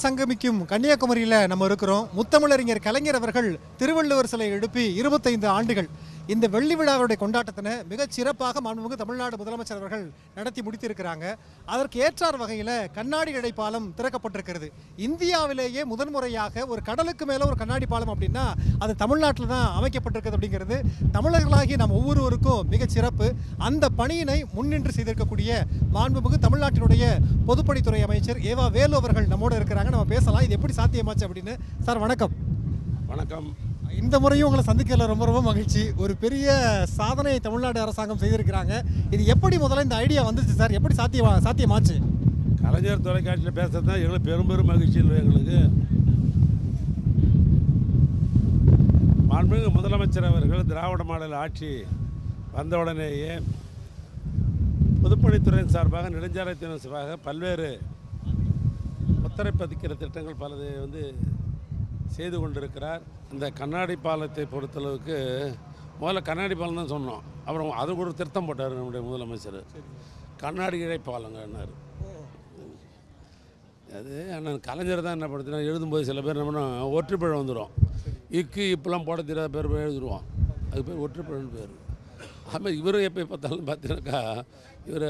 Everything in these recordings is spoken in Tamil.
முக்கடல் சங்கமிக்கும் கன்னியாகுமரியில் நம்ம இருக்கிறோம். முத்தமிழறிஞர் கலைஞர் அவர்கள் திருவள்ளுவர் சிலை எழுப்பி இருபத்தைந்து ஆண்டுகள். இந்த வெள்ளி விழாவுடைய கொண்டாட்டத்தினை மிகச் சிறப்பாக மாண்புமிகு தமிழ்நாடு முதலமைச்சர் அவர்கள் நடத்தி முடித்திருக்கிறாங்க. அதற்கு ஏற்றார் வகையில் கண்ணாடி இடைப்பாலம் திறக்கப்பட்டிருக்கிறது. இந்தியாவிலேயே முதன்முறையாக ஒரு கடலுக்கு மேலே ஒரு கண்ணாடி பாலம் அப்படின்னா அது தமிழ்நாட்டில் தான் அமைக்கப்பட்டிருக்கிறது அப்படிங்கிறது தமிழர்களாகி நம் ஒவ்வொருவருக்கும் மிகச் சிறப்பு. அந்த பணியினை முன்னின்று செய்திருக்கக்கூடிய மாண்புமிகு தமிழ்நாட்டினுடைய பொதுப்பணித்துறை அமைச்சர் ஏவா வேலு அவர்கள் நம்மோடு இருக்கிறாங்க. நம்ம பேசலாம். இது எப்படி சாத்தியமாச்சு அப்படின்னு. சார் வணக்கம். வணக்கம். இந்த முறையும் உங்களை சந்திக்கல. ரொம்ப ரொம்ப மகிழ்ச்சி. ஒரு பெரிய சாதனையை தமிழ்நாடு அரசாங்கம் செய்திருக்கிறாங்க. இது எப்படி முதல்ல இந்த ஐடியா வந்துச்சு சார் எப்படி சாத்தியமா சாத்தியமாச்சு? கலைஞர் தொலைக்காட்சியில் பேசுறது தான் எங்களுக்கு பெரும் பெரும் மகிழ்ச்சி இல்லை எங்களுக்கு. மாண்புமிகு முதலமைச்சர் அவர்கள் திராவிட மாடல் ஆட்சி வந்தவுடனேயே பொதுப்பணித்துறையின் சார்பாக நெடுஞ்சாலைத்துறையின் சார்பாக பல்வேறு முத்திரை பதிக்கிற திட்டங்கள் பலது வந்து செய்து கொண்டிருக்கிறார். இந்த கண்ணாடி பாலத்தை பொறுத்தளவுக்கு முதல்ல கண்ணாடி பாலம் தான் சொன்னோம். அப்புறம் அது கூட திருத்தம் போட்டார் நம்முடைய முதலமைச்சர். கண்ணாடி இழைப்பாலங்கன்னார் அது அண்ணன் கலைஞர் தான் என்ன படுத்தினா எழுதும்போது சில பேர் என்ன பண்ணோம் ஒற்றுப்பிழை வந்துடும் இக்கு இப்பெல்லாம் போட தெரியாத பேர் போய் எழுதுருவோம் அது பேர் ஒற்றுப்பிழைன்னு பேர். அதுமாதிரி இவரும் எப்போ பார்த்தாலும் பார்த்தீங்கன்னாக்கா இவர்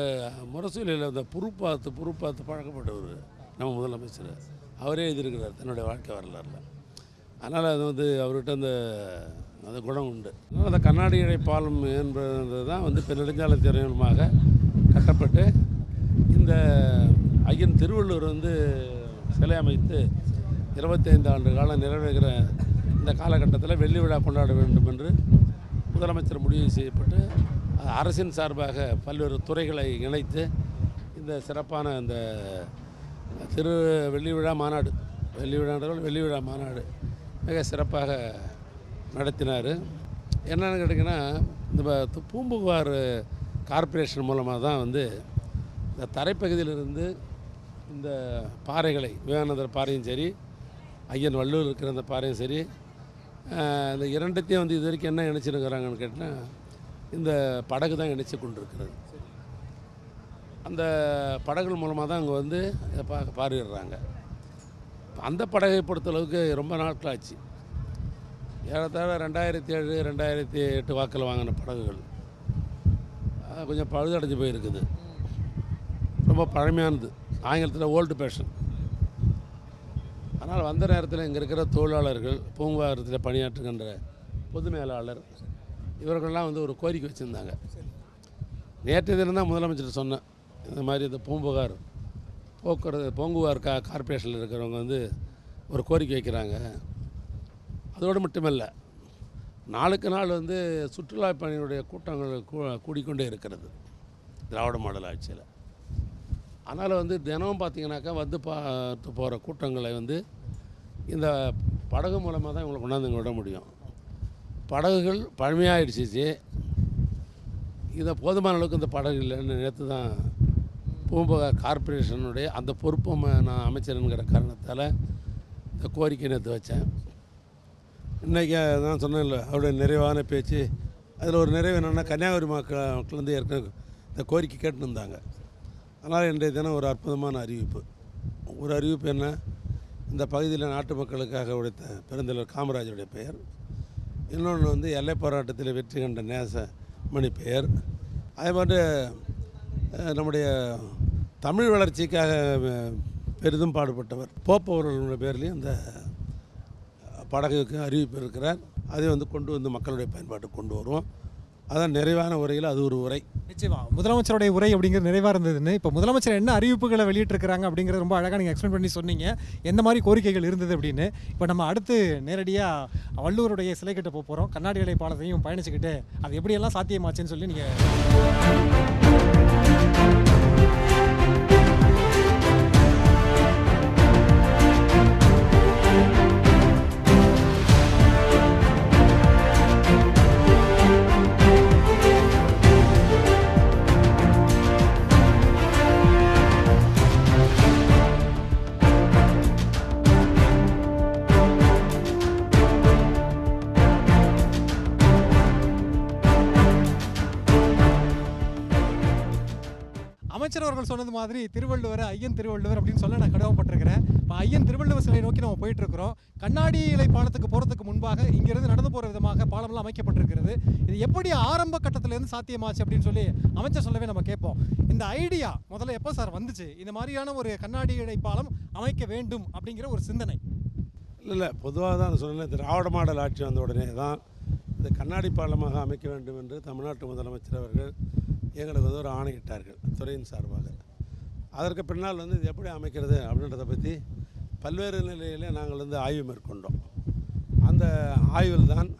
முரசூலியில் இந்த புறுப்பாத்து புறுப்பாத்து பழக்கப்பட்டவர் நம்ம முதலமைச்சர். அவரே எழுதியிருக்கிறார் தன்னுடைய வாழ்க்கை வரலாறில். அதனால் அது வந்து அவர்கிட்ட அந்த அந்த குணம் உண்டு. அதனால் அந்த கண்ணாடி இழை பாலம் என்பது தான் வந்து இப்போ நெடுஞ்சாலை மூலமாக கட்டப்பட்டு இந்த ஐயன் திருவள்ளுவர் வந்து சிலை அமைத்து இருபத்தைந்து ஆண்டு காலம் நிறைவேறுகிற இந்த காலகட்டத்தில் வெள்ளி விழா கொண்டாட வேண்டும் என்று முதலமைச்சர் முடிவு செய்யப்பட்டு அரசின் சார்பாக பல்வேறு துறைகளை இணைத்து இந்த சிறப்பான இந்த திரு வெள்ளி விழா மாநாடு வெள்ளி விழான்றவர்கள் வெள்ளி விழா மாநாடு மிக சிறப்பாக நடத்தினார். என்னென்னு கேட்டிங்கன்னா இந்த பூம்புகார் கார்ப்பரேஷன் மூலமாக தான் வந்து இந்த தரைப்பகுதியிலிருந்து இந்த பாறைகளை விவேகானந்தர் பாறையும் சரி ஐயன் வள்ளூர் இருக்கிற அந்த பாறையும் சரி இந்த இரண்டத்தையும் வந்து இது வரைக்கும் என்ன இணைச்சிருக்கிறாங்கன்னு கேட்டால் இந்த படகு தான் இணைச்சி கொண்டிருக்கிறது. அந்த படகுகள் மூலமாக தான் அங்கே வந்து இதை பா பார்வையிடுறாங்க. அந்த படகை பொறுத்தளவுக்கு ரொம்ப நாட்கள் ஆச்சு ஏறத்தாழ ரெண்டாயிரத்தி ஏழு ரெண்டாயிரத்தி எட்டு வாக்கில் வாங்கின படகுகள். அது கொஞ்சம் பழுதடைஞ்சு போயிருக்குது. ரொம்ப பழமையானது. ஆங்கிலத்தில் ஓல்டு பேஷன். அதனால் வந்த நேரத்தில் இங்கே இருக்கிற தொழிலாளர்கள் பூங்காரத்தில் பணியாற்றுகின்ற பொது மேலாளர் இவர்கள்லாம் வந்து ஒரு கோரிக்கை வச்சுருந்தாங்க. நேற்று தினம் தான் முதலமைச்சர் சொன்னேன் இந்த மாதிரி இந்த பூம்புகார் போக்குவரத்து பொங்குவார் கா கார்ப்பரேஷனில் இருக்கிறவங்க வந்து ஒரு கோரிக்கை வைக்கிறாங்க. அதோடு மட்டுமல்ல நாளுக்கு நாள் வந்து சுற்றுலா பயணிகளுடைய கூட்டங்கள் கூ- கூடிக்கொண்டே இருக்கிறது திராவிட மாடல் ஆட்சியில். அதனால் வந்து தினமும் பார்த்திங்கனாக்கா வந்து பார்த்து போகிற கூட்டங்களை வந்து இந்த படகு மூலமாக தான் இவங்களை கொண்டாந்து இங்கே விட முடியும். படகுகள் பழமையாகிடுச்சிச்சு இதை போதுமான அளவுக்கு இந்த படகு இல்லைன்னு நேற்று தான் பூம்புகார் கார்ப்பரேஷனுடைய அந்த பொறுப்பும் நான் அமைச்சருங்கிற காரணத்தால் இந்த கோரிக்கை நேற்று வச்சேன். இன்றைக்கி நான் சொன்னேன்ல அவருடைய நிறைவான பேச்சு. அதில் ஒரு நிறைவு என்னென்னா கன்னியாகுமரி மக்கள் வந்து ஏற்கனவே இந்த கோரிக்கை கேட்டுன்னு இருந்தாங்க அதனால் இன்றைய தினம் ஒரு அற்புதமான அறிவிப்பு. ஒரு அறிவிப்பு என்ன? இந்த பகுதியில் நாட்டு மக்களுக்காக உடைத்த பெருந்தலைவர் காமராஜருடைய பெயர். இன்னொன்று வந்து எல்லை போராட்டத்தில் வெற்றி கண்ட நேச மணி பெயர். அதே மாதிரி நம்முடைய தமிழ் வளர்ச்சிக்காக பெரிதும் பாடுபட்டவர். போப்பவர்களுடைய பேர்லேயும் அந்த படகுக்கு அறிவிப்பு இருக்கிறார். அதை வந்து கொண்டு வந்து மக்களுடைய பயன்பாட்டுக்கு கொண்டு வருவோம். அதான் நிறைவான உரையில் அது ஒரு உரை. நிச்சயமா. முதலமைச்சருடைய உரை அப்படிங்கிறது நிறைவாக இருந்ததுன்னு இப்போ முதலமைச்சர் என்ன அறிவிப்புகளை வெளியிட்டிருக்கிறாங்க அப்படிங்கிறது ரொம்ப அழகாக நீங்கள் எக்ஸ்பிளைன் பண்ணி சொன்னீங்க. எந்த மாதிரி கோரிக்கைகள் இருந்தது அப்படின்னு. இப்போ நம்ம அடுத்து நேரடியாக வள்ளுவருடைய சிலை கிட்ட போக போகிறோம் கண்ணாடி இலை பாலத்தையும் பயணிச்சுக்கிட்டு அது எப்படியெல்லாம் சாத்தியமாச்சுன்னு சொல்லி நீங்கள் அவர்கள் சொன்னது மாதிரி திருவள்ளுவர் ஐயன் திருவள்ளுவர் அப்படின்னு சொல்ல நான் கடமைப்பட்டிருக்கிறேன். இப்போ ஐயன் திருவள்ளுவர் சிலை நோக்கி நம்ம போயிட்டு இருக்கிறோம் கண்ணாடி இலை பாலத்துக்கு போகிறதுக்கு முன்பாக இங்கிருந்து நடந்து போகிற விதமாக பாலம்லாம் அமைக்கப்பட்டிருக்கிறது. இது எப்படி ஆரம்ப கட்டத்திலேருந்து சாத்தியமாச்சு அப்படின்னு சொல்லி அமைச்சர் சொல்லவே நம்ம கேட்போம். இந்த ஐடியா முதல்ல எப்போ சார் வந்துச்சு? இந்த மாதிரியான ஒரு கண்ணாடி இலை பாலம் அமைக்க வேண்டும் அப்படிங்கிற ஒரு சிந்தனை. இல்லை இல்லை. பொதுவாக தான் சொல்லலை திராவிட மாடல் ஆட்சி வந்த உடனே தான் இந்த கண்ணாடி பாலமாக அமைக்க வேண்டும் என்று தமிழ்நாட்டு முதலமைச்சர் அவர்கள் எங்களுக்கு வந்து ஒரு ஆணையிட்டார்கள் துறையின் சார்பாக. அதற்கு பின்னால் வந்து இது எப்படி அமைக்கிறது அப்படின்றத பற்றி பல்வேறு நிலையில் நாங்கள் வந்து ஆய்வு மேற்கொண்டோம். அந்த ஆய்வில் தான்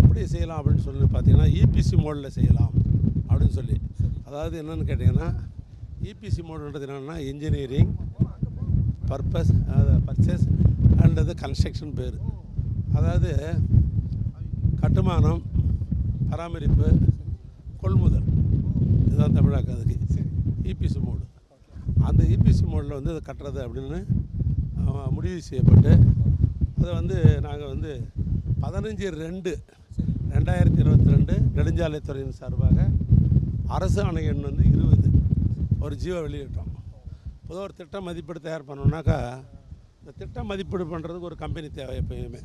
எப்படி செய்யலாம் அப்படின்னு சொல்லி பார்த்தீங்கன்னா இபிசி மோடில் செய்யலாம் அப்படின்னு சொல்லி. அதாவது என்னென்னு கேட்டிங்கன்னா இபிசி மோடுன்றது என்னென்னா இன்ஜினியரிங் பர்பஸ் பர்ச்சேஸ் அண்டது கன்ஸ்ட்ரக்ஷன் பேர். அதாவது கட்டுமானம் பராமரிப்பு கொள்முதல். இதுதான் தமிழாக்கம் அதுக்கு. இபிசி மோடு அந்த இபிசி மோடில் வந்து அதை கட்டுறது அப்படின்னு முடிவு செய்யப்பட்டு அதை வந்து நாங்கள் வந்து பதினஞ்சு ரெண்டு ரெண்டாயிரத்தி இருபத்தி ரெண்டு நெடுஞ்சாலைத்துறையின் சார்பாக அரசு ஆணை எண் வந்து இருபது ஒரு ஜீவோ வெளியிட்டோம் பொதுவாக ஒரு திட்ட மதிப்பீடு தயார் பண்ணோம்னாக்கா இந்த திட்ட மதிப்பீடு பண்ணுறதுக்கு ஒரு கம்பெனி தேவை எப்பயுமே.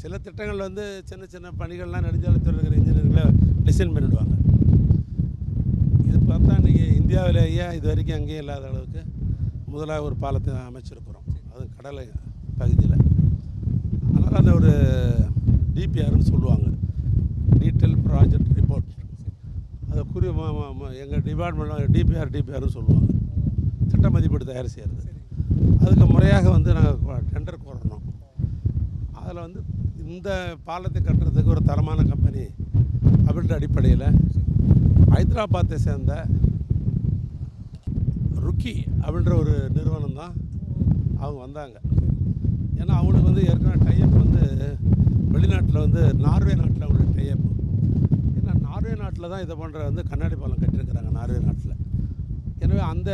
சில திட்டங்கள் வந்து சின்ன சின்ன பணிகள்லாம் நெடுஞ்சாலைத்துறை இருக்கிற இன்ஜினியர்களை டிசைன் பண்ணிவிடுவாங்க பார்த்தா இன்றைக்கி இந்தியாவிலேயே இது வரைக்கும் அங்கேயும் இல்லாத அளவுக்கு முதலாக ஒரு பாலத்தை அமைச்சிருக்கிறோம். அது கடலை பகுதியில். அதனால் அந்த ஒரு டிபிஆர்னு சொல்லுவாங்க. டீட்டெயில் ப்ராஜெக்ட் ரிப்போர்ட் அதை குறி எங்கள் டிபார்ட்மெண்ட் டிபிஆர் டிபிஆர்னு சொல்லுவாங்க. திட்ட மதிப்பீடு தயார் செய்கிறது அதுக்கு முறையாக வந்து நாங்கள் டெண்டர் கோரணும் அதில் வந்து இந்த பாலத்தை கட்டுறதுக்கு ஒரு தரமான கம்பெனி அப்படின்ற அடிப்படையில் ஹைதராபாத்தை சேர்ந்த ருக்கி அப்படின்ற ஒரு நிறுவனம் தான் அவங்க வந்தாங்க. ஏன்னா அவங்களுக்கு வந்து ஏற்கனவே டைப் வந்து வெளிநாட்டில் வந்து நார்வே நாட்டில் அவங்களுக்கு டைப் ஏன்னா நார்வே நாட்டில் தான் இதை போன்ற வந்து கண்ணாடி பாலம் கட்டியிருக்கிறாங்க நார்வே நாட்டில். எனவே அந்த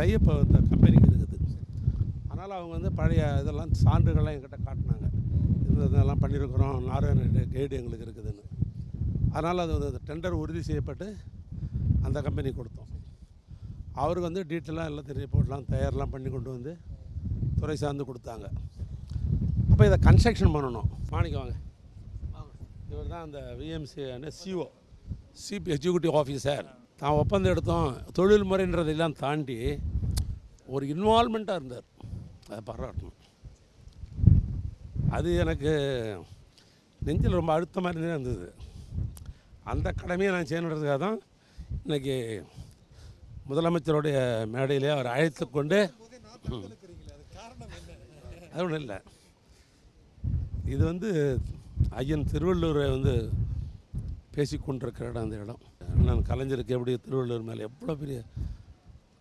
டைப் அந்த கம்பெனிக்கு இருக்குது. அதனால் அவங்க வந்து பழைய இதெல்லாம் சான்றுகள்லாம் எங்கிட்ட காட்டினாங்க. இதெல்லாம் பண்ணியிருக்கிறோம் நார்வே நாட்டு கைடு எங்களுக்கு இருக்குதுன்னு. அதனால் அது வந்து டெண்டர் உறுதி செய்யப்பட்டு அந்த கம்பெனி கொடுத்தோம். அவருக்கு வந்து டீட்டெயிலாக எல்லாம் ரிப்போர்ட்லாம் தயார்லாம் பண்ணி கொண்டு வந்து துறை சார்ந்து கொடுத்தாங்க. அப்போ இதை கன்ஸ்ட்ரக்ஷன் பண்ணணும். மாணிக்க வாங்க. இவர் தான் அந்த VMC CO CP executive officer தான் ஒப்பந்தம் எடுத்தோம். தொழில் முறைன்றதெல்லாம் தாண்டி ஒரு இன்வால்மெண்ட்டாக இருந்தார். அதை பாராட்டணும். அது எனக்கு நெஞ்சில் ரொம்ப அழுத்த மாதிரி இருந்தது. அந்த கடமையை நான் செய்யணுன்றதுக்காக தான் இன்றைக்கி முதலமைச்சருடைய மேடையிலே அவர் அழைத்து கொண்டு அது ஒன்றும் இல்லை. இது வந்து ஐயன் திருவள்ளுவரை வந்து பேசி கொண்டிருக்கிற இடம் அந்த இடம். நான் கலைஞருக்கு எப்படி திருவள்ளுவர் மேலே எவ்வளோ பெரிய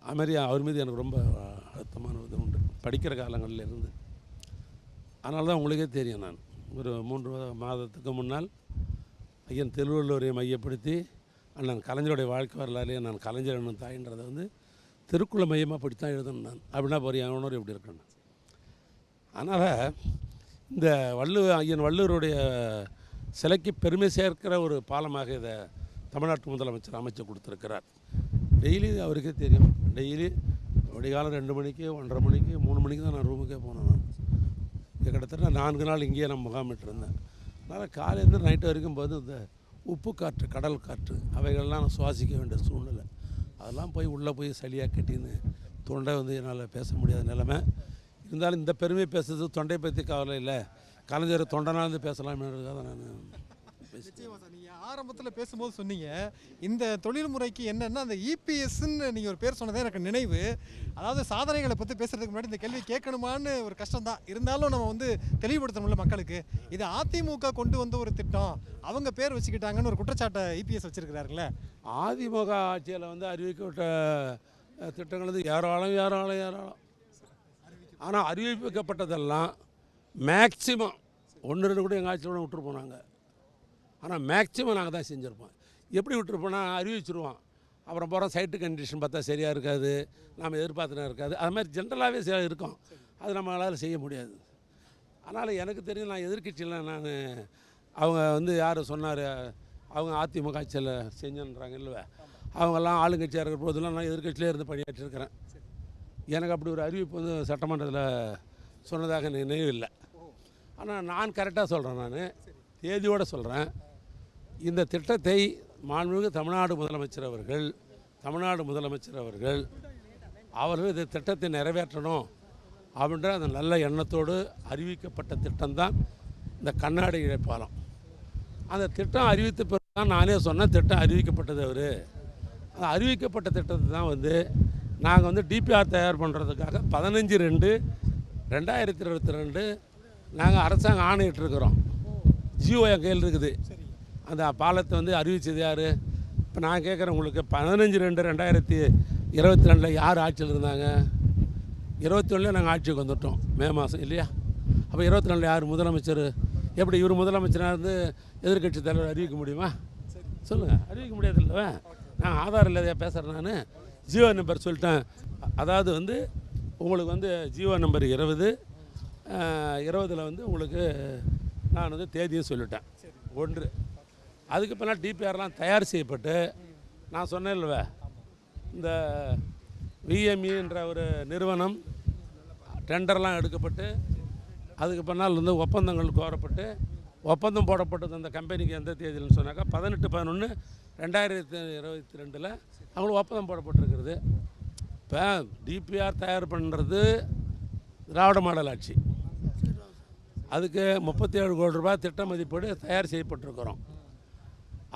அதுமாதிரி அவர் மீது எனக்கு ரொம்ப அழுத்தமான இது உண்டு. படிக்கிற காலங்களில் இருந்து. அதனால தான் உங்களுக்கே தெரியும் நான். ஒரு மூன்று மாதத்துக்கு முன்னால் ஐயன் திருவள்ளுவரை மையப்படுத்தி அண்ணன் கலைஞருடைய வாழ்க்கை வரலாறே நான் கலைஞர் என்னும் தாயின்றதை வந்து திருக்குள்ள மையமாக படி தான் எழுதணும் நான். அப்படின்னா போகிற என் உணர்வு எப்படி இருக்கணும் அதனால் இந்த வள்ளுவ ஐயன் வள்ளுவருடைய சிலைக்கு பெருமை சேர்க்கிற ஒரு பாலமாக இதை தமிழ்நாட்டு முதலமைச்சர் அமைச்சு கொடுத்துருக்கிறார். டெய்லி அவருக்கே தெரியும். டெய்லி விடிகாலம் ரெண்டு மணிக்கு ஒன்றரை மணிக்கு மூணு மணிக்கு தான் நான் ரூமுக்கே போனேன் நான். கிட்டத்தட்ட நான்கு நாள் இங்கேயே நான் முகாமிட்டிருந்தேன். அதனால் காலையிலேருந்து நைட்டு வரைக்கும் போது இந்த உப்பு காற்று கடல் காற்று அவைகள்லாம் நான் சுவாசிக்க வேண்டிய சூழ்நிலை. அதெல்லாம் போய் உள்ளே போய் சளியாக கட்டின்னு தொண்டை வந்து என்னால் பேச முடியாத நிலைமை. இருந்தாலும் இந்த பெருமை பேசுறது தொண்டை பற்றி கவலை இல்லை. கலைஞர் தொண்டனாந்து பேசலாம்ன்றதுக்காக தான் நான் நிச்சயமா சார் பேசும்போது சொன்னீங்க. இந்த தொழில் முறைக்கு என்னன்னா அந்த இபிஎஸ்ன்னு நீங்கள் ஒரு பேர் சொன்னதே எனக்கு நினைவு. அதாவது சாதனைகளை பற்றி பேசுறதுக்கு முன்னாடி இந்த கேள்வி கேட்கணுமான்னு ஒரு கஷ்டம் தான். இருந்தாலும் நம்ம வந்து தெளிவுபடுத்தணும்ல மக்களுக்கு. இது அதிமுக கொண்டு வந்த ஒரு திட்டம். அவங்க பேர் வச்சுக்கிட்டாங்கன்னு ஒரு குற்றச்சாட்டை இபிஎஸ் வச்சிருக்கிறாருல்ல அதிமுக ஆட்சியில் வந்து அறிவிக்கப்பட்ட திட்டங்கள் வந்து ஏராளம் ஏராளம் ஏராளம். ஆனால் அறிவிக்கப்பட்டதெல்லாம் மேக்சிமம் ஒன்று ரெண்டு கூட எங்கள் ஆட்சியில் விட்டுட்டு போனாங்க. ஆனால் மேக்சிமம் நாங்கள் தான் செஞ்சுருப்போம். எப்படி விட்டுருப்போம்னா அறிவிச்சிருவோம் அப்புறம் போகிறோம் சைட்டு கண்டிஷன் பார்த்தா சரியாக இருக்காது நாம் எதிர்பார்த்துனா இருக்காது. அது மாதிரி ஜென்ரலாகவே இருக்கும். அது நம்மளால் செய்ய முடியாது. அதனால் எனக்கு தெரியும் நான் எதிர்க்கட்சியில் நான் அவங்க வந்து யார் சொன்னார் அவங்க அதிமுக ஆட்சியில் செஞ்சன்றாங்க இல்லைவ? அவங்கெல்லாம் ஆளுங்கட்சியாக இருக்கிற போதெல்லாம் நான் எதிர்க்கட்சியிலே இருந்து பணியாற்றிருக்கிறேன். எனக்கு அப்படி ஒரு அறிவிப்பு வந்து சட்டமன்றத்தில் சொன்னதாக நினைவு இல்லை ஆனால் நான் கரெக்டாக சொல்கிறேன் நான். தேதியோடு சொல்கிறேன் இந்த திட்டத்தை மாண்புமிகு தமிழ்நாடு முதலமைச்சர் அவர்கள் தமிழ்நாடு முதலமைச்சர் அவர்கள் அவர்கள் இந்த திட்டத்தை நிறைவேற்றணும் அப்படின்ற அந்த நல்ல எண்ணத்தோடு அறிவிக்கப்பட்ட திட்டம்தான் இந்த கண்ணாடி இழைப்பாலம். அந்த திட்டம் அறிவித்த பிறகு தான் நானே சொன்னேன் திட்டம் அறிவிக்கப்பட்டது அவர். அந்த அறிவிக்கப்பட்ட திட்டத்தை தான் வந்து நாங்கள் வந்து டிபிஆர் தயார் பண்ணுறதுக்காக பதினஞ்சு ரெண்டு ரெண்டாயிரத்தி இருபத்தி ரெண்டு நாங்கள் அரசாங்கம் ஆணையிட்டிருக்கிறோம். ஜியோ என் கையில் இருக்குது. அந்த பாலத்தை வந்து அறிவிச்சது யார்? இப்போ நான் கேட்குறேன் உங்களுக்கு பதினஞ்சு ரெண்டு ரெண்டாயிரத்தி இருபத்தி ரெண்டில் யார் ஆட்சியில் இருந்தாங்க? இருபத்தி ஒன்றில் நாங்கள் ஆட்சிக்கு வந்துட்டோம் மே மாதம் இல்லையா? அப்போ இருபத்தி ரெண்டில் யார் முதலமைச்சர்? எப்படி இவர் முதலமைச்சராக இருந்து எதிர்க்கட்சி தலைவர் அறிவிக்க முடியுமா? சொல்லுங்கள் அறிவிக்க முடியாது நான் ஆதார் இல்லாதையா பேசுகிறேன் நான்? ஜியோ நம்பர் சொல்லிட்டேன். அதாவது வந்து உங்களுக்கு வந்து ஜியோ நம்பர் இருபது இருபதில் வந்து உங்களுக்கு நான் வந்து தேதியும் சொல்லிட்டேன். ஒன்று அதுக்கு பின்னால் டிபிஆர்லாம் தயார் செய்யப்பட்டு நான் சொன்னேன் இல்லைவா இந்த விஎம்இன்ற ஒரு நிறுவனம் டெண்டர்லாம் எடுக்கப்பட்டு அதுக்கு பின்னால் வந்து ஒப்பந்தங்கள் கோரப்பட்டு ஒப்பந்தம் போடப்பட்டது அந்த கம்பெனிக்கு எந்த தேதியில்னு சொன்னாக்கா பதினெட்டு பதினொன்று ரெண்டாயிரத்தி இருபத்தி ரெண்டில் அவங்களுக்கு ஒப்பந்தம் போடப்பட்டிருக்கிறது. இப்போ டிபிஆர் தயார் பண்ணுறது திராவிட மாடல் ஆட்சி. அதுக்கு முப்பத்தி ஏழு கோடி ரூபாய் திட்ட மதிப்பீடு தயார் செய்யப்பட்டிருக்கிறோம்.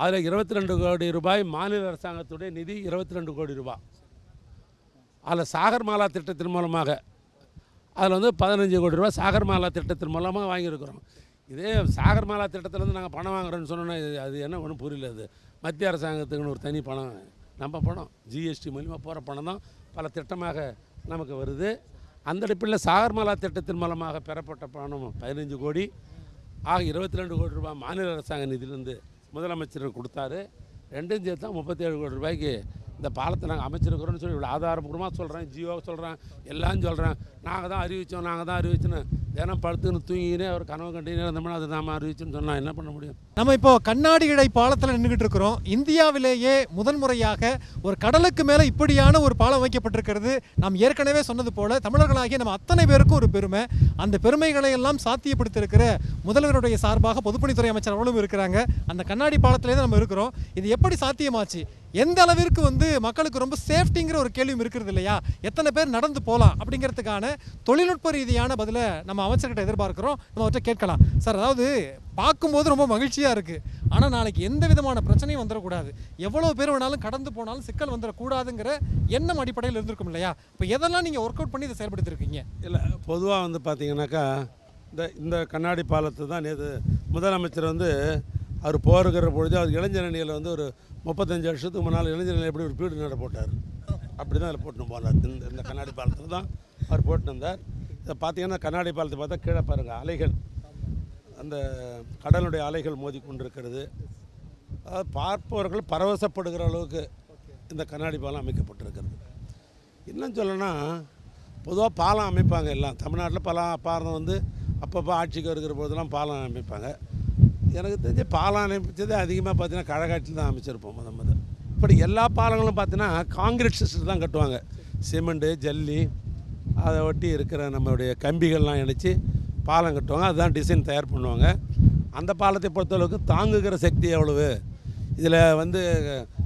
அதில் இருபத்தி ரெண்டு கோடி ரூபாய் மாநில அரசாங்கத்துடைய நிதி இருபத்தி ரெண்டு கோடி ரூபாய் அதில் சாகர்மாலா திட்டத்தின் மூலமாக அதில் வந்து பதினஞ்சு கோடி ரூபாய் சாகர்மாலா திட்டத்தின் மூலமாக வாங்கியிருக்கிறோம். இதே சாகர்மாலா திட்டத்திலேருந்து நாங்கள் பணம் வாங்குறோன்னு சொன்னோன்னா அது என்ன ஒன்றும் புரியல அது. மத்திய அரசாங்கத்துக்குன்னு ஒரு தனி பணம் நம்ம பணம். ஜிஎஸ்டி மூலிமா போகிற பணம் தான் பல திட்டமாக நமக்கு வருது. அந்த அடிப்படையில் சாகர்மாலா திட்டத்தின் மூலமாக பெறப்பட்ட பணம் பதினஞ்சு கோடி. ஆக இருபத்தி ரெண்டு கோடி ரூபாய் மாநில அரசாங்க நிதியிலேருந்து முதலமைச்சர் கொடுத்தாரு. ரெண்டும் சேர்த்து தான் முப்பத்தி ஏழு கோடி ரூபாய்க்கு இந்த பாலத்தை நாங்கள் அமைச்சிருக்கிறோன்னு சொல்லி இவ்வளோ ஆதாரபூர்வமாக சொல்கிறேன் ஜியோவை சொல்கிறேன் எல்லாம் சொல்கிறேன் நாங்கள் தான் அறிவித்தோம் நாங்கள் தான் அறிவிச்சோன்னு தினம் படுத்துன்னு தூங்கினே அவர் கனவு கண்டினே இருந்தோம்னா அது நாம அறிவிச்சுன்னு சொன்னால் என்ன பண்ண முடியும்? நம்ம இப்போ கண்ணாடி இழை பாலத்தில் நின்றுகிட்டு இருக்கிறோம். இந்தியாவிலேயே முதன்முறையாக ஒரு கடலுக்கு மேலே இப்படியான ஒரு பாலம் வைக்கப்பட்டிருக்கிறது. நாம் ஏற்கனவே சொன்னது போல தமிழர்களாகிய நம்ம அத்தனை பேருக்கும் ஒரு பெருமை. அந்த பெருமைகளை எல்லாம் சாத்தியப்படுத்தியிருக்கிற முதல்வருடைய சார்பாக பொதுப்பணித்துறை அமைச்சர் அவர்களும் இருக்கிறாங்க. அந்த கண்ணாடி பாலத்திலே தான் நம்ம இருக்கிறோம். இது எப்படி சாத்தியமாச்சு? எந்த அளவிற்கு வந்து மக்களுக்கு ரொம்ப சேஃப்டிங்கிற ஒரு கேள்வியும் இருக்கிறது இல்லையா? எத்தனை பேர் நடந்து போகலாம் அப்படிங்கிறதுக்கான தொழில்நுட்ப ரீதியான பதிலை நம்ம அமைச்சர்கிட்ட எதிர்பார்க்குறோம் நம்ம அவர்கிட்ட கேட்கலாம். சார் அதாவது பார்க்கும்போது ரொம்ப மகிழ்ச்சியாக இருக்குது ஆனால் நாளைக்கு எந்த விதமான பிரச்சனையும் வந்துடக்கூடாது எவ்வளோ பேர் வேணாலும் கடந்து போனாலும் சிக்கல் வந்துடக்கூடாதுங்கிற எண்ணம் அடிப்படையில் இருந்திருக்கும் இல்லையா? இப்போ எதெல்லாம் நீங்கள் ஒர்க் அவுட் பண்ணி இதை செயல்படுத்திருக்கீங்க? இல்லை பொதுவாக வந்து பார்த்தீங்கன்னாக்கா இந்த இந்த கண்ணாடி பாலத்தை தான் நேற்று முதலமைச்சர் வந்து அவர் போருக்கிற பொழுது அவர் இளைஞர் அணியில் வந்து ஒரு முப்பத்தஞ்சு வருஷத்துக்கு முன்னால் இளைஞரணியில் எப்படி ஒரு பீடு நட போட்டார். அப்படி தான் அதில் போட்டுன்னு போனார். இந்த இந்த கண்ணாடி பாலத்தில் தான் அவர் போட்டுன்னு வந்தார். இதை பார்த்தீங்கன்னா கண்ணாடி பாலத்தை பார்த்தா கீழே பாருங்கள் அலைகள். அந்த கடலுடைய அலைகள் மோதி கொண்டிருக்கிறது அதாவது பார்ப்பவர்கள் பரவசப்படுகிற அளவுக்கு இந்த கண்ணாடி பாலம் அமைக்கப்பட்டிருக்கிறது. இன்னும் சொல்லணும்னா பொதுவாக பாலம் அமைப்பாங்க எல்லாம். தமிழ்நாட்டில் பல பாலம் வந்து அப்பப்போ ஆட்சிக்கு வருகிற போதெல்லாம் பாலம் அமைப்பாங்க. எனக்கு தெரிஞ்சு பாலம் அமைச்சது அதிகமாக பார்த்தீங்கன்னா கழகாட்சியில் தான் அமைச்சிருப்போம் முத முத இப்படி எல்லா பாலங்களும் பார்த்தீங்கன்னா காங்கிரீட் சிஸ்டம் தான் கட்டுவாங்க. சிமெண்ட்டு ஜல்லி அதை ஒட்டி இருக்கிற நம்மளுடைய கம்பிகள்லாம் இணைச்சி பாலம் கட்டுவாங்க. அதுதான் டிசைன் தயார் பண்ணுவாங்க. அந்த பாலத்தை பொறுத்தளவுக்கு தாங்குகிற சக்தி எவ்வளவு? இதில் வந்து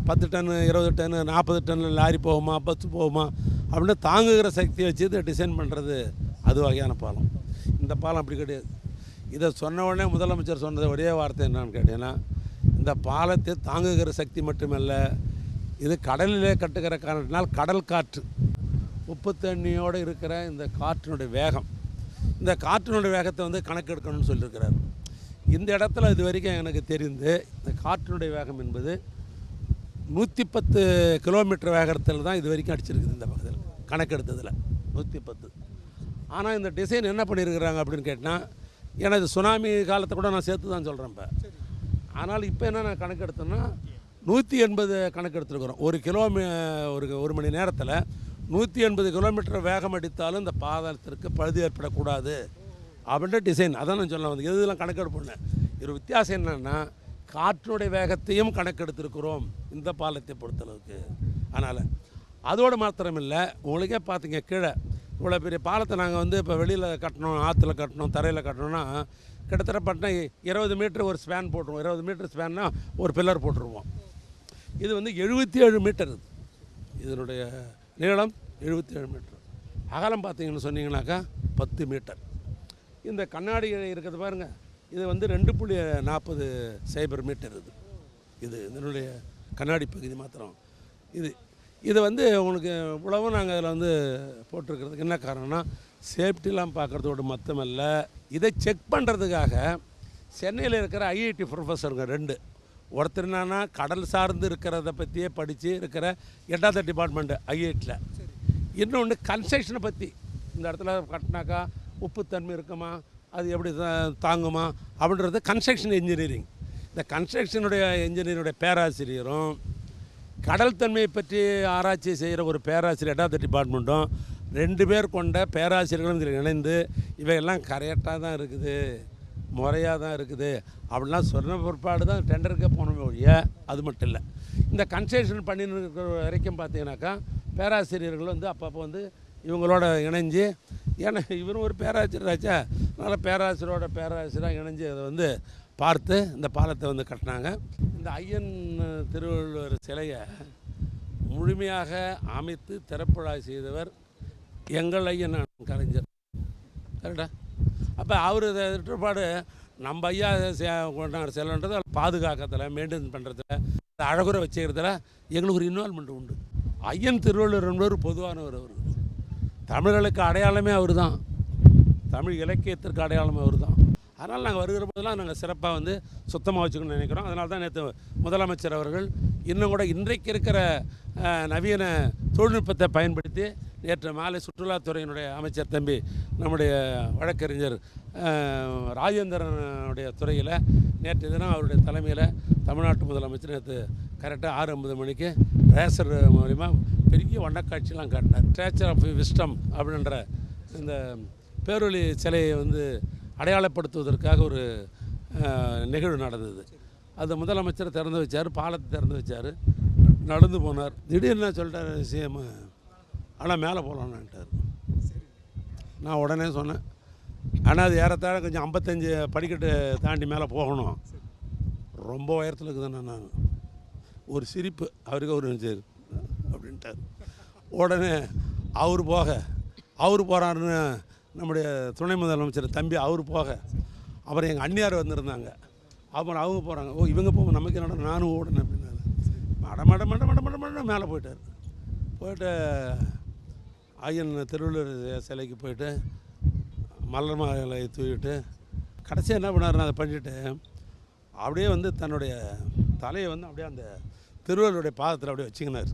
பத்து டன்னு இருபது டன்னு நாற்பது டன் லாரி போகுமா பஸ் போகுமா அப்படின்னு தாங்குகிற சக்தியை வச்சு இதை டிசைன் பண்ணுறது அது வகையான பாலம். இந்த பாலம் அப்படி கிடையாது. இதை சொன்ன உடனே முதலமைச்சர் சொன்னது ஒரே வார்த்தை என்னான்னு கேட்டீங்கன்னா இந்த பாலத்தை தாங்குகிற சக்தி மட்டுமல்ல இது கடலிலே கட்டுகிற காரணத்தினால் கடல் காற்று. உப்பு தண்ணியோடு இருக்கிற இந்த காற்றினுடைய வேகம். இந்த காற்றினுடைய வேகத்தை வந்து கணக்கெடுக்கணும்னு சொல்லியிருக்கிறார். இந்த இடத்துல இது வரைக்கும் எனக்கு தெரிந்து இந்த காற்றினுடைய வேகம் என்பது நூற்றி பத்து கிலோமீட்டர் வேகத்தில் தான் இது வரைக்கும் அடிச்சிருக்குது இந்த பகுதியில். கணக்கெடுத்ததில் நூற்றி பத்து ஆனால் இந்த டிசைன் என்ன பண்ணியிருக்கிறாங்க அப்படின்னு கேட்டால் எனது இது சுனாமி காலத்தை கூட நான் சேர்த்து தான் சொல்கிறேன் இப்போ. ஆனால் இப்போ என்ன நான் கணக்கெடுத்தேன்னா நூற்றி எண்பது கணக்கெடுத்துருக்குறோம். ஒரு கிலோமீ ஒரு ஒரு மணி நேரத்தில் நூற்றி எண்பது கிலோமீட்டர் வேகம் அடித்தாலும் இந்த பாதத்திற்கு பழுது ஏற்படக்கூடாது. அப்படின்ற டிசைன் அதான் நான் சொல்ல வந்து இதெல்லாம் கணக்கெடுப்பு இது வித்தியாசம் என்னென்னா காற்றுடைய வேகத்தையும் கணக்கெடுத்திருக்கிறோம் இந்த பாலத்தை பொறுத்தளவுக்கு. அதனால் அதோடு மாத்திரமில்லை உங்களுக்கே பார்த்தீங்க கீழே. இவ்வளோ பெரிய பாலத்தை நாங்கள் வந்து இப்போ வெளியில் கட்டணும் ஆற்றுல கட்டணும் தரையில் கட்டணும்னா கிட்டத்தட்ட பார்த்தா இருபது மீட்டர் ஒரு ஸ்பேன் போட்டுருவோம். இருபது மீட்டர் ஸ்பேன்னா ஒரு பில்லர் போட்டுருவோம். இது வந்து எழுபத்தி ஏழு மீட்டர். இது. இதனுடைய நீளம் எழுபத்தி ஏழு மீட்டர். அகலம் பார்த்தீங்கன்னு சொன்னீங்கன்னாக்கா பத்து மீட்டர். இந்த கண்ணாடி இருக்கிறது பாருங்க இது வந்து ரெண்டு புள்ளி நாற்பது சைபர் மீட்டர் இது. இது இதனுடைய கண்ணாடி பகுதி மாத்திரம். இது இது வந்து உங்களுக்கு இவ்வளவும் நாங்கள் அதில் வந்து போட்டிருக்கிறதுக்கு என்ன காரணம்னா சேஃப்டிலாம் பார்க்குறதோடு மொத்தமல்ல இதை செக் பண்ணுறதுக்காக சென்னையில் இருக்கிற ஐஐடி ப்ரொஃபஸருங்க ரெண்டு. ஒருத்தர் என்னன்னா கடல் சார்ந்து இருக்கிறத பற்றியே படித்து இருக்கிற எட்டாவது டிபார்ட்மெண்ட்டு ஐஐடியில் இன்னொன்று கன்ஸ்ட்ரக்ஷனை பற்றி இந்த இடத்துல கட்டினாக்கா உப்புத்தன்மை இருக்குமா? அது எப்படி தாங்குமா? அப்படின்றது கன்ஸ்ட்ரக்ஷன் இன்ஜினியரிங் இந்த கன்ஸ்ட்ரக்ஷனுடைய இன்ஜினியருடைய பேராசிரியரும் கடல் தன்மையை பற்றி ஆராய்ச்சி செய்கிற ஒரு பேராசிரியர் எட்டாவது டிபார்ட்மெண்ட்டும் ரெண்டு பேர் கொண்ட பேராசிரியர்களும் இதில் இணைந்து இவையெல்லாம் கரெக்டாக தான் இருக்குது முறையாக தான் இருக்குது அப்படிலாம் சொன்ன பிற்பாடு தான் டெண்டருக்கே போனோமே ஒழிய அது மட்டும் இல்லை. இந்த கன்ஸ்ட்ரக்ஷன் பண்ணின்னு இருக்கிற வரைக்கும் பார்த்தீங்கன்னாக்கா பேராசிரியர்கள் வந்து அப்பப்போ வந்து இவங்களோட இணைஞ்சு ஏன்னா இவரும் ஒரு பேராசிரியராச்சா அதனால் பேராசிரியரோட பேராசிரியராக இணைஞ்சு அதை வந்து பார்த்து இந்த பாலத்தை வந்து கட்டினாங்க. இந்த ஐயன் திருவள்ளுவர் சிலையை முழுமையாக அமைத்து திறப்புழா செய்தவர் எங்கள் ஐயன் கலைஞர். கரெக்டா? அப்போ அவர் திட்டப்பாடு நம்ம ஐயா செ- கொண்டாடுற பாதுகாக்கிறதுல மெயின்டைன் பண்ணுறதுல அழகுற வச்சுக்கிறதுல எங்களுக்கு ஒரு இன்வால்மெண்ட் உண்டு. ஐயன் திருவள்ளுவர் என்பவர் பொதுவானவர் அவர். தமிழர்களுக்கு அடையாளமே அவர் தான் தமிழ் இலக்கியத்திற்கு அடையாளமே அவர் தான் அதனால் நாங்கள் வருகிற போதெல்லாம் நாங்கள் சிறப்பாக வந்து சுத்தமாக வச்சுக்கணும்னு நினைக்கிறோம். அதனால தான் நேற்று முதலமைச்சர் அவர்கள் இன்னும் கூட இன்றைக்கு இருக்கிற நவீன தொழில்நுட்பத்தை பயன்படுத்தி நேற்று மாலை சுற்றுலாத்துறையினுடைய அமைச்சர் தம்பி நம்முடைய வழக்கறிஞர் ராஜேந்திரனுடைய துறையில் நேற்று தினம் அவருடைய தலைமையில் தமிழ்நாட்டு முதலமைச்சர் நேற்று கரெக்டாக ஆறு ஐம்பது மணிக்கு ரேசர் மூலிமா பெரிய வண்ணக்காட்சியெலாம் காட்டினார். ஸ்டேச்சர் ஆஃப் விஸ்டம் அப்படின்ற இந்த பேரொழி சிலையை வந்து அடையாளப்படுத்துவதற்காக ஒரு நிகழ்வு நடந்தது. அது முதலமைச்சர் திறந்து வச்சார் பாலத்தை திறந்து வச்சார் நடந்து போனார். திடீர்னு சொல்லிட்டார் சிஎம் ஆனால் மேலே போகலான்ட்டார் நான் உடனே சொன்னேன் ஆனால் அது ஏறத்தாழ கொஞ்சம் ஐம்பத்தஞ்சு படிக்கட்டு தாண்டி மேலே போகணும். ரொம்ப உயரத்தில் இருக்குதுண்ணா நான் ஒரு சிரிப்பு. அவருக்கு ஒரு சரி அப்படின்ட்டார். உடனே அவர் போக அவர் போகிறாருன்னு நம்முடைய துணை முதலமைச்சர் தம்பி அவர் போக அப்புறம் எங்கள் அண்ணியார் வந்திருந்தாங்க. அப்புறம் அவங்க போகிறாங்க ஓ இவங்க போக நமக்கு என்னடா நானும் ஓடணும் அப்படின்னாரு. மட மட மட மட மட மட மேலே போயிட்டார். போயிட்டு ஐயன் திருவள்ளுவர் சிலைக்கு போயிட்டு மலர் மாலை தூக்கிட்டு கடைசியாக என்ன பண்ணாருன்னா அதை பண்ணிட்டு அப்படியே வந்து தன்னுடைய தலையை வந்து அப்படியே அந்த திருவள்ளுவருடைய பாதத்தில் அப்படியே வச்சுக்கினார்.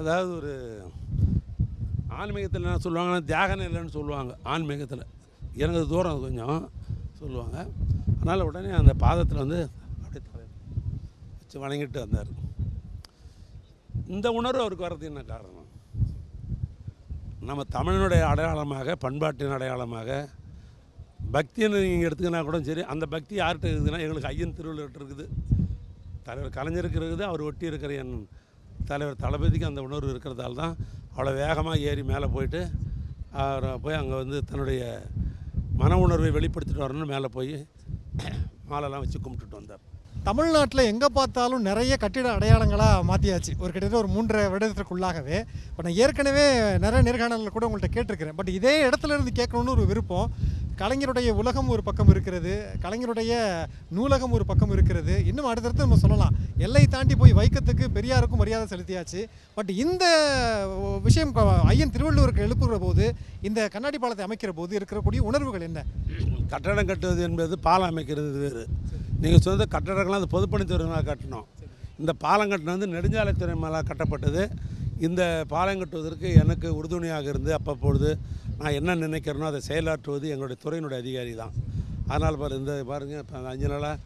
அதாவது ஒரு ஆன்மீகத்தில் என்ன சொல்லுவாங்கன்னா தியாக நிலைன்னு சொல்லுவாங்க. ஆன்மீகத்தில். எனக்கு தூரம் அது கொஞ்சம் சொல்லுவாங்க. அதனால் உடனே அந்த பாதத்தில் வந்து அப்படியே தலை வச்சு வணங்கிட்டு வந்தார். இந்த உணர்வு அவருக்கு வர்றது என்ன காரணம்? நம்ம தமிழனுடைய அடையாளமாக பண்பாட்டின் அடையாளமாக பக்தின்னு நீங்கள் எடுத்துக்கினா கூட சரி அந்த பக்தி யார்கிட்ட இருக்குதுன்னா எங்களுக்கு ஐயன் திருவள்ளுவர்கிட்ட இருக்குது. தலைவர் கலைஞருக்கு இருக்குது அவர் ஒட்டி இருக்கிற என் தலைவர் தளபதிக்கு அந்த உணர்வு இருக்கிறதால தான் அவ்வளோ வேகமாக ஏறி மேலே போயிட்டு அவர் போய் அங்கே வந்து தன்னுடைய மன உணர்வை வெளிப்படுத்திட்டு வரணும்னு மேலே போய் மாலைலாம் வச்சு கும்பிட்டுட்டு வந்தார். தமிழ்நாட்டில் எங்கே பார்த்தாலும் நிறைய கட்டிட அடையாளங்களாக மாற்றியாச்சு. ஒரு கிட்டத்தட்ட ஒரு மூன்றரை வருடத்திற்குள்ளாகவே. இப்போ நான் ஏற்கனவே நிறைய நேர்காணலில் கூட உங்கள்கிட்ட கேட்டிருக்கிறேன். பட் இதே இடத்துல இருந்து கேட்கணுன்னு ஒரு விருப்பம். கலைஞருடைய உலகம் ஒரு பக்கம் இருக்கிறது கலைஞருடைய நூலகம் ஒரு பக்கம் இருக்கிறது. இன்னும் அடுத்தடுத்து நம்ம சொல்லலாம். எல்லை தாண்டி போய் வைக்கத்துக்கு பெரியாருக்கும் மரியாதை செலுத்தியாச்சு. பட் இந்த விஷயம் ஐயன் திருவள்ளுவருக்கு எழுப்புகிற போது இந்த கண்ணாடி பாலத்தை அமைக்கிற போது இருக்கக்கூடிய உணர்வுகள் என்ன? கட்டடம் கட்டுவது என்பது பாலம் அமைக்கிறது வேறு. நீங்கள் சொந்த கட்டடங்கள்லாம் அது பொதுப்பணித்துறையினால் கட்டணும். இந்த பாலம் கட்டினது வந்து நெடுஞ்சாலைத்துறை மேலே கட்டப்பட்டது. இந்த பாலம் கட்டுவதற்கு எனக்கு உறுதுணையாக இருந்து அப்பப்பொழுது நான் என்ன நினைக்கிறேனோ அதை செயலாற்றுவது எங்களுடைய துறையினுடைய அதிகாரி தான். அதனால் பாரு இந்த பாருங்கள் இப்போ அஞ்சு நாளாக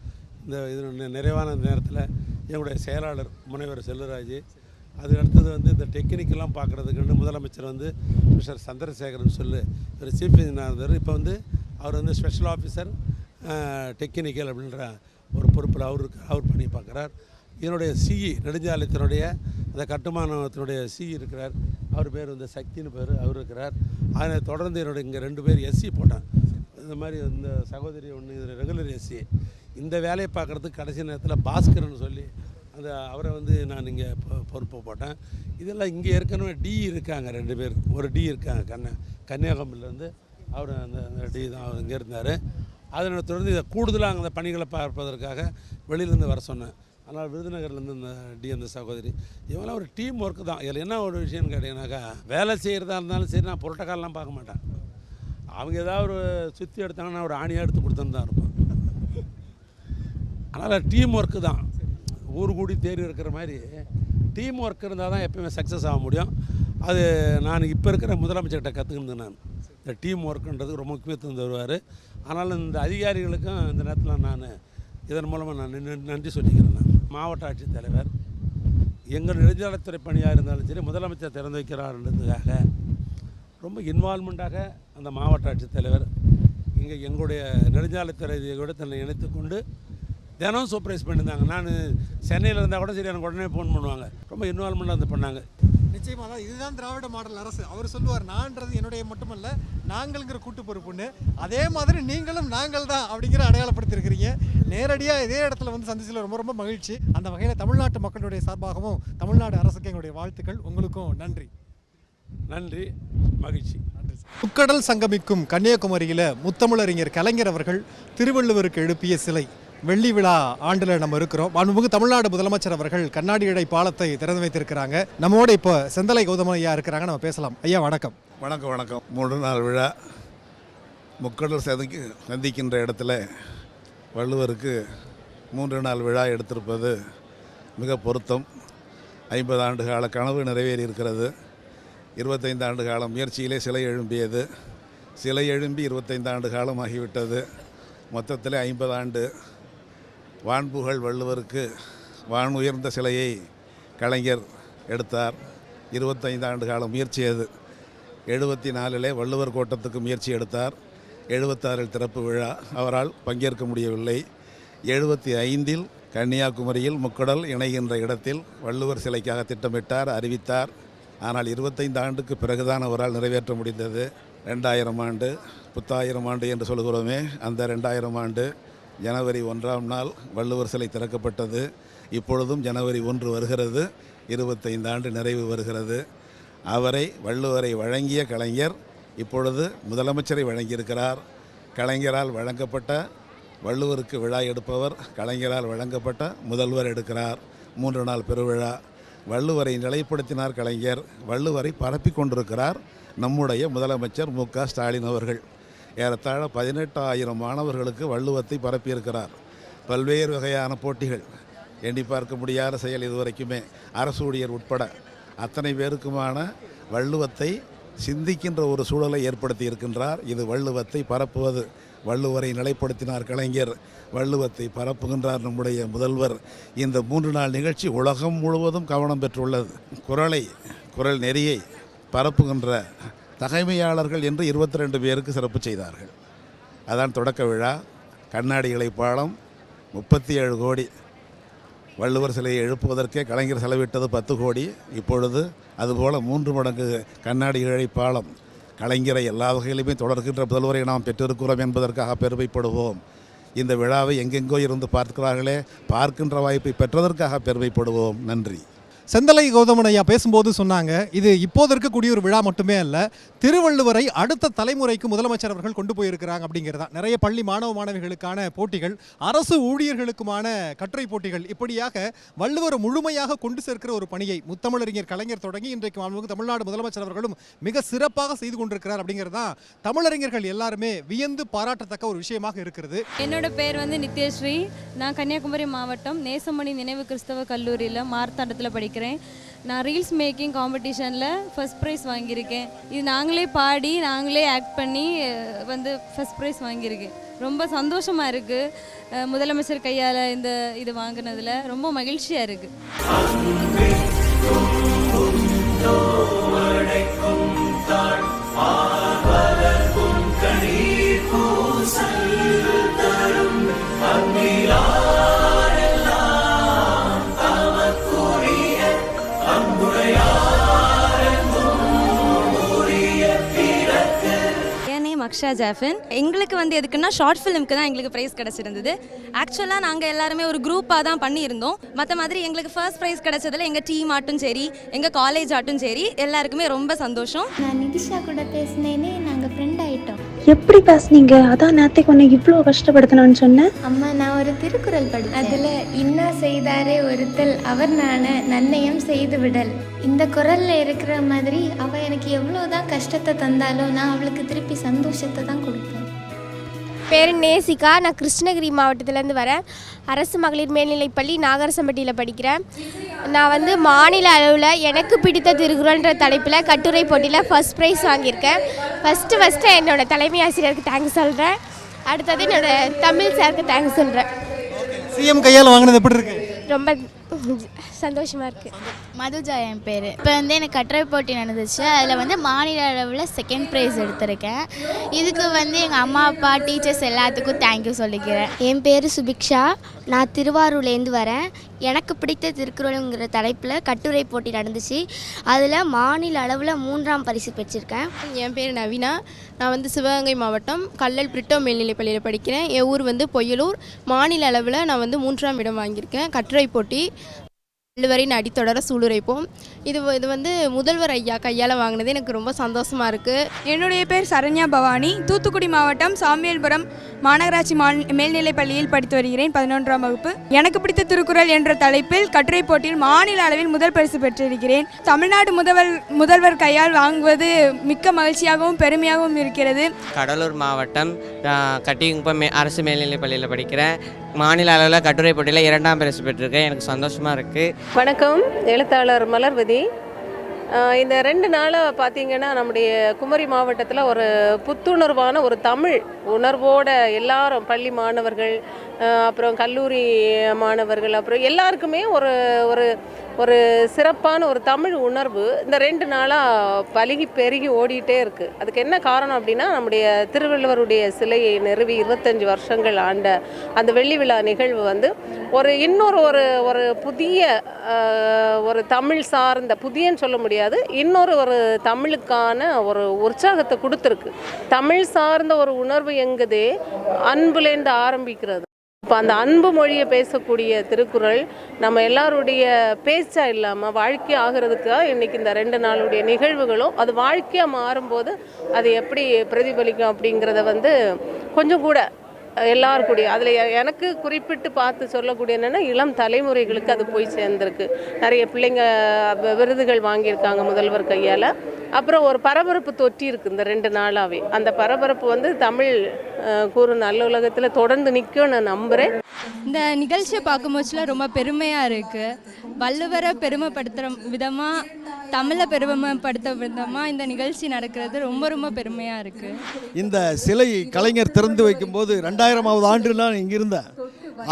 இந்த இது நிறைவான நேரத்தில் எங்களுடைய செயலாளர் முனைவர் செல்வராஜ் அது அடுத்தது வந்து இந்த டெக்னிக்கெல்லாம் பார்க்குறதுக்குன்னு முதலமைச்சர் வந்து மிஸ்டர் சந்திரசேகரன் சொல்லு ஒரு சீஃப் இன்ஜினியர் இருந்தார். இப்போ வந்து அவர் வந்து ஸ்பெஷல் ஆஃபீஸர் டெக்னிக்கல் அப்படின்ற ஒரு பொறுப்பில் அவர் அவர் பண்ணி பார்க்குறார் என்னுடைய சிஇ நெடுஞ்சாலைத்தினுடைய அந்த கட்டுமானத்தினுடைய சி இருக்கிறார். அவர் பேர் வந்து சக்தின்னு பேர் அவர் இருக்கிறார். அதை தொடர்ந்து என்னோட இங்கே ரெண்டு பேர் எஸ்சி போட்டேன் இந்த மாதிரி இந்த சகோதரி ஒன்று இது ரெகுலர் எஸ்சி. இந்த வேலையை பார்க்குறதுக்கு கடைசி நேரத்தில் பாஸ்கர்னு சொல்லி அந்த அவரை வந்து நான் இங்கே பொறுப்பு போட்டேன். இதெல்லாம் இங்கே ஏற்கனவே டி இருக்காங்க ரெண்டு பேர். ஒரு டி இருக்காங்க கன்ன கன்னியாகுமரியிலேருந்து. அவர் அந்த அந்த டி தான் அவர் இங்கே இருந்தார். அதனை தொடர்ந்து இதை கூடுதலாக அந்த பணிகளை பார்ப்பதற்காக வெளியிலேருந்து வர சொன்னேன். அதனால் விருதுநகர்லேருந்து இந்த டி அந்த சகோதரி இவங்களாம் ஒரு டீம் ஒர்க்கு தான். இதில் என்ன ஒரு விஷயம்னு கேட்டிங்கனாக்கா வேலை செய்கிறதா இருந்தாலும் சரி நான் புரட்டக்காலெலாம் பார்க்க மாட்டேன். அவங்க ஏதாவது ஒரு சுற்றி எடுத்தாங்கன்னா ஒரு ஆணியாக எடுத்து கொடுத்துன்னு தான் இருப்பேன் அதனால் டீம் ஒர்க்கு தான். ஊர் கூடி தேடி இருக்கிற மாதிரி டீம் ஒர்க் இருந்தால் தான் எப்பயுமே சக்ஸஸ் ஆக முடியும். அது நான் இப்போ இருக்கிற முதலமைச்சர்கிட்ட கற்றுக்கினது நான். இந்த டீம் ஒர்க்குன்றது ரொம்ப முக்கியத்துவம் தருவார். ஆனாலும் இந்த அதிகாரிகளுக்கும் இந்த நேரத்தில் நான் இதன் மூலமாக நான் நன்றி சொல்லிக்கிறேன் நான். மாவட்ட ஆட்சித்தலைவர் எங்கள் நெடுஞ்சாலைத்துறை பணியாக இருந்தாலும் சரி முதலமைச்சர் திறந்து வைக்கிறார்ன்றதுக்காக ரொம்ப இன்வால்மெண்ட்டாக அந்த மாவட்ட ஆட்சித்தலைவர் இங்கே எங்களுடைய நெடுஞ்சாலைத்துறையோடு தன்னை இணைத்து கொண்டு தினம் சர்ப்ரைஸ் பண்ணியிருந்தாங்க. நான் சென்னையில் இருந்தால் கூட சரி எனக்கு உடனே ஃபோன் பண்ணுவாங்க. ரொம்ப இன்வால்மெண்ட்டாக வந்து பண்ணாங்க. நிச்சயமா தான் இதுதான் திராவிட மாடல் அரசு. அவர் சொல்லுவார் நான்றது என்னுடைய மட்டுமல்ல நாங்கள்ங்கிற கூட்டு பொறுப்புன்னு அதே மாதிரி நீங்களும் நாங்கள் தான் அப்படிங்கிற அடையாளப்படுத்தியிருக்கிறீங்க. நேரடியாக இதே இடத்துல வந்து சந்திச்சதில் ரொம்ப ரொம்ப மகிழ்ச்சி. அந்த வகையில் தமிழ்நாட்டு மக்களுடைய சார்பாகவும் தமிழ்நாடு அரசுக்கு எங்களுடைய வாழ்த்துக்கள். உங்களுக்கும் நன்றி. நன்றி. மகிழ்ச்சி. முக்கடல் சங்கமிக்கும் கன்னியாகுமரியில் முத்தமிழறிஞர் கலைஞர் அவர்கள் திருவள்ளுவருக்கு எழுப்பிய சிலை. வெள்ளி விழா ஆண்டில் நம்ம இருக்கிறோம். மாண்புமிகு தமிழ்நாடு முதலமைச்சர் அவர்கள் கண்ணாடி இழை பாலத்தை திறந்து வைத்திருக்கிறாங்க. நம்மோட இப்போ செந்தலை கௌதமன் ஐயா இருக்கிறாங்க. நம்ம பேசலாம். ஐயா வணக்கம். வணக்கம் வணக்கம். மூன்று நாள் விழா. முக்கடல் சந்திக்கு சந்திக்கின்ற இடத்துல வள்ளுவருக்கு மூன்று நாள் விழா எடுத்திருப்பது மிக பொருத்தம். ஐம்பது ஆண்டு கால கனவு நிறைவேறி இருக்கிறது. இருபத்தைந்து ஆண்டு காலம் முயற்சியிலே சிலை எழும்பியது. சிலை எழும்பி இருபத்தைந்து ஆண்டு காலம் ஆகிவிட்டது மொத்தத்தில் ஐம்பது ஆண்டு வான்புகழ் வள்ளுவருக்கு வான் உயர்ந்த சிலையை கலைஞர் எடுத்தார். இருபத்தைந்து ஆண்டு காலம் முயற்சி அது. எழுபத்தி நாலிலே வள்ளுவர் கோட்டத்துக்கு முயற்சி எடுத்தார். எழுபத்தாறில் திறப்பு விழா. அவரால் பங்கேற்க முடியவில்லை. எழுபத்தி ஐந்தில் கன்னியாகுமரியில் முக்கடல் இணைகின்ற இடத்தில் வள்ளுவர் சிலைக்காக திட்டமிட்டார் அறிவித்தார். ஆனால் இருபத்தைந்து ஆண்டுக்கு பிறகுதான் அவரால் நிறைவேற்ற முடிந்தது. ரெண்டாயிரம் ஆண்டு புத்தாயிரம் ஆண்டு என்று சொல்கிறோமே அந்த ரெண்டாயிரம் ஆண்டு ஜனவரி ஒன்றாம் நாள் வள்ளுவர் சிலை திறக்கப்பட்டது. இப்பொழுதும் ஜனவரி ஒன்று வருகிறது. இருபத்தைந்து ஆண்டு நிறைவு வருகிறது. அவரை வள்ளுவரை வழங்கிய கலைஞர் இப்பொழுது முதலமைச்சரை வழங்கியிருக்கிறார். கலைஞரால் வழங்கப்பட்ட வள்ளுவருக்கு விழா எடுப்பவர் கலைஞரால் வழங்கப்பட்ட முதல்வர் எடுக்கிறார். மூன்று நாள் பெருவிழா. வள்ளுவரை நிலைப்படுத்தினார் கலைஞர். வள்ளுவரை பரப்பி கொண்டிருக்கிறார் நம்முடைய முதலமைச்சர் மு க ஸ்டாலின் அவர்கள். ஏறத்தாழ பதினெட்டாயிரம் மாணவர்களுக்கு வள்ளுவத்தை பரப்பியிருக்கிறார். பல்வேறு வகையான போட்டிகள். எண்ணி பார்க்க முடியாத செயல் இதுவரைக்குமே. அரசு ஊழியர் உட்பட அத்தனை பேருக்குமான வள்ளுவத்தை சிந்திக்கின்ற ஒரு சூழலை ஏற்படுத்தி இருக்கின்றார். இது வள்ளுவத்தை பரப்புவது. வள்ளுவரை நிலைப்படுத்தினார் கலைஞர். வள்ளுவத்தை பரப்புகின்றார் நம்முடைய முதல்வர். இந்த மூன்று நாள் நிகழ்ச்சி உலகம் முழுவதும் கவனம் பெற்றுள்ளது. குரலை குரல் நெறியை பரப்புகின்ற தகைமையாளர்கள் என்று இருபத்தி ரெண்டு பேருக்கு சிறப்பு செய்தார்கள். அதான் தொடக்க விழா. கண்ணாடிகளை பாலம் முப்பத்தி ஏழு கோடி. வள்ளுவர் சிலையை எழுப்புவதற்கே கலைஞர் செலவிட்டது பத்து கோடி. இப்பொழுது அதுபோல் மூன்று மடங்கு கண்ணாடிகளை பாலம் கலைஞரை எல்லா வகையிலுமே தொடர்கின்ற முதல்வரை நாம் பெற்றிருக்கிறோம் என்பதற்காக பெருமைப்படுவோம். இந்த விழாவை எங்கெங்கோ இருந்து பார்க்கிறார்களே பார்க்கின்ற வாய்ப்பை பெற்றதற்காக பெருமைப்படுவோம். நன்றி. செந்தலை கௌதமனையா பேசும்போது சொன்னாங்க இது இப்போது இருக்கக்கூடிய ஒரு விழா மட்டுமே அல்ல திருவள்ளுவரை அடுத்த தலைமுறைக்கு முதலமைச்சர் அவர்கள் கொண்டு போயிருக்கிறாங்க அப்படிங்கிறதா. நிறைய பள்ளி மாணவ மாணவிகளுக்கான போட்டிகள் அரசு ஊழியர்களுக்குமான கட்டுரை போட்டிகள் இப்படியாக வள்ளுவர் முழுமையாக கொண்டு சேர்க்கிற ஒரு பணியை முத்தமிழறிஞர் கலைஞர் தொடங்கி இன்றைக்கு மாண்புமிகு தமிழ்நாடு முதலமைச்சர் அவர்களும் மிக சிறப்பாக செய்து கொண்டிருக்கிறார் அப்படிங்கிறது தான் தமிழறிஞர்கள் எல்லாருமே வியந்து பாராட்டத்தக்க ஒரு விஷயமாக இருக்கிறது. என்னோட பேர் வந்து நித்யஸ்ரீ. நான் கன்னியாகுமரி மாவட்டம் நேசமணி நினைவு கிறிஸ்தவ கல்லூரியில் மார்த்தாண்டத்தில் படிக்கிறேன். நான் ரீல்ஸ் மேக்கிங் காம்படிஷனில் ஃபர்ஸ்ட் ப்ரைஸ் வாங்கியிருக்கேன். இது நாங்களே பாடி நாங்களே ஆக்ட் பண்ணி வந்து ஃபர்ஸ்ட் ப்ரைஸ் வாங்கியிருக்கேன். ரொம்ப சந்தோஷமாக இருக்குது முதலமைச்சர் கையால் இந்த இது வாங்கினதில் ரொம்ப மகிழ்ச்சியாக இருக்குது அக்ஷா ஜாஃபின். எங்களுக்கு வந்து எதுக்குன்னா ஷார்ட் ஃபிலிம்க்கு தான் எங்களுக்கு ப்ரைஸ் கிடச்சிருந்தது. ஆக்சுவலாக நாங்கள் எல்லாருமே ஒரு குரூப்பாக தான் பண்ணியிருந்தோம். மற்ற மாதிரி எங்களுக்கு ஃபர்ஸ்ட் ப்ரைஸ் கிடச்சதில் எங்கள் டீம் ஆட்டும் சரி எங்கள் காலேஜ் ஆட்டும் சரி எல்லாருக்குமே ரொம்ப சந்தோஷம். நான் நிதிஷா கூட பேசினேனே நாங்கள் எப்படி பேசுனீங்க அதான் நேத்தைக்கு உன்னை இவ்வளோ கஷ்டப்படுத்தினான்னு சொன்னேன். அம்மா நான் ஒரு திருக்குறள் படித்தேன் அதில் இன்னா செய்தாரே ஒருத்தல் அவர் நான நன்னயம் செய்து விடல். இந்த குரலில் இருக்கிற மாதிரி அவள் எனக்கு எவ்வளோ தான் கஷ்டத்தை தந்தாலும் நான் அவளுக்கு திருப்பி சந்தோஷத்தை தான் கொடுப்பேன். பேர் நேசிகா. நான் கிருஷ்ணகிரி மாவட்டத்திலேருந்து வரேன். அரசு மகளிர் மேல்நிலைப்பள்ளி நாகரசம்பட்டியில் படிக்கிறேன். நான் வந்து மாநில அளவில் எனக்கு பிடித்த திருக்குறள்ன்ற தலைப்பில் கட்டுரை போட்டியில் ஃபஸ்ட் ப்ரைஸ் வாங்கியிருக்கேன். ஃபஸ்ட்டு ஃபஸ்ட்டு என்னோட தலைமை ஆசிரியருக்கு தேங்க்ஸ் சொல்கிறேன் அடுத்தது என்னோட தமிழ் சாருக்கு தேங்க்ஸ் சொல்கிறேன் சிஎம் கையால் வாங்கினது எப்படி இருக்கு? ரொம்ப சந்தோஷமாக இருக்குது மதுஜா என் பேர். இப்போ வந்து எனக்கு கட்டுரை போட்டி நடந்துச்சு. அதில் வந்து மாநில அளவில் செகண்ட் ப்ரைஸ் எடுத்திருக்கேன். இதுக்கு வந்து எங்கள் அம்மா அப்பா டீச்சர்ஸ் எல்லாத்துக்கும் தேங்க்யூ சொல்லிக்கிறேன். என் பேர் சுபிக்ஷா. நான் திருவாரூர்லேருந்து வரேன். எனக்கு பிடித்த திருக்குறளுங்கிற தலைப்பில் கட்டுரை போட்டி நடந்துச்சு. அதில் மாநில அளவில் மூன்றாம் பரிசு பெற்றிருக்கேன். என் பேர் நவீனா. நான் வந்து சிவகங்கை மாவட்டம் கல்லல் பிரிட்டோ மேல்நிலைப் பள்ளியில் படிக்கிறேன். என் ஊர் வந்து பொய்யலூர். மாநில அளவில் நான் வந்து மூன்றாம் இடம் வாங்கியிருக்கேன். கட்டுரை போட்டி. வள்ளுவரின் அடித்தொடர சூளுரைப்போம். இது இது வந்து முதல்வர் ஐயா கையால் வாங்கினது. எனக்கு ரொம்ப சந்தோஷமாக இருக்குது என்னுடைய பேர் சரண்யா பவானி. தூத்துக்குடி மாவட்டம் சாமியல்புரம் மாநகராட்சி மேல்நிலைப் பள்ளியில் படித்து வருகிறேன் பதினொன்றாம் வகுப்பு. எனக்கு பிடித்த திருக்குறள் என்ற தலைப்பில் கட்டுரை போட்டியில் மாநில அளவில் முதல் பரிசு பெற்றிருக்கிறேன். தமிழ்நாடு முதல்வர் முதல்வர் கையால் வாங்குவது மிக்க மகிழ்ச்சியாகவும் பெருமையாகவும் இருக்கிறது. கடலூர் மாவட்டம் கட்டிங்குப்பம் மே அரசு மேல்நிலைப் பள்ளியில் படிக்கிறேன். மாநில அளவில் கட்டுரை போட்டியில் இரண்டாம் பரிசு பெற்றிருக்கேன். எனக்கு சந்தோஷமாக இருக்குது வணக்கம் எழுத்தாளர் மலர்வதி. இந்த ரெண்டு நாளாக பார்த்தீங்கன்னா நம்முடைய குமரி மாவட்டத்தில் ஒரு புத்துணர்வான ஒரு தமிழ் உணர்வோட எல்லாரும் பள்ளி மாணவர்கள் அப்புறம் கல்லூரி மாணவர்கள் அப்புறம் எல்லாருக்குமே ஒரு ஒரு ஒரு சிறப்பான ஒரு தமிழ் உணர்வு. இந்த ரெண்டு நாளாக பழுகி பெருகி ஓடிட்டே இருக்குது அதுக்கு என்ன காரணம் அப்படின்னா நம்முடைய திருவள்ளுவருடைய சிலையை நிறுவி இருபத்தஞ்சி வருஷங்கள் ஆண்ட அந்த வெள்ளி விழா நிகழ்வு வந்து ஒரு இன்னொரு ஒரு ஒரு புதிய ஒரு தமிழ் சார்ந்த புதியன்னு சொல்ல முடியாது இன்னொரு ஒரு தமிழுக்கான ஒரு உற்சாகத்தை கொடுத்துருக்கு. தமிழ் சார்ந்த ஒரு உணர்வு எங்குதே? அன்புலேருந்து ஆரம்பிக்கிறது. இப்போ அந்த அன்பு மொழியை பேசக்கூடிய திருக்குறள் நம்ம எல்லாருடைய பேச்சா இல்லாமல் வாழ்க்கை ஆகிறதுக்காக இன்னைக்கு இந்த ரெண்டு நாளுடைய நிகழ்வுகளும் அது வாழ்க்கையாக மாறும்போது அது எப்படி பிரதிபலிக்கும் அப்படிங்கிறத வந்து கொஞ்சம் கூட எல்லாருக்கூடிய அதில் எனக்கு குறிப்பிட்டு பார்த்து சொல்லக்கூடிய என்னென்னா இளம் தலைமுறைகளுக்கு அது போய் சேர்ந்துருக்கு. நிறைய பிள்ளைங்க விருதுகள் வாங்கியிருக்காங்க முதல்வர் கையால். அப்புறம் ஒரு பரபரப்பு தொற்றி இருக்கு இந்த ரெண்டு நாளாகவே அந்த பரபரப்பு வந்து தமிழ் அஹ், கூறும் நல்லுலகத்தில் தொடர்ந்து நிற்கும் நான் நம்புகிறேன் இந்த நிகழ்ச்சியை பார்க்கும்போதுல ரொம்ப பெருமையாக இருக்குது வள்ளுவரை பெருமைப்படுத்துகிற விதமாக தமிழை பெருமைப்படுத்த விதமாக இந்த நிகழ்ச்சி நடக்கிறது ரொம்ப ரொம்ப பெருமையாக இருக்குது இந்த சிலை கலைஞர் திறந்து வைக்கும்போது ரெண்டாயிரமாவது ஆண்டு நான் இங்கே இருந்தேன்.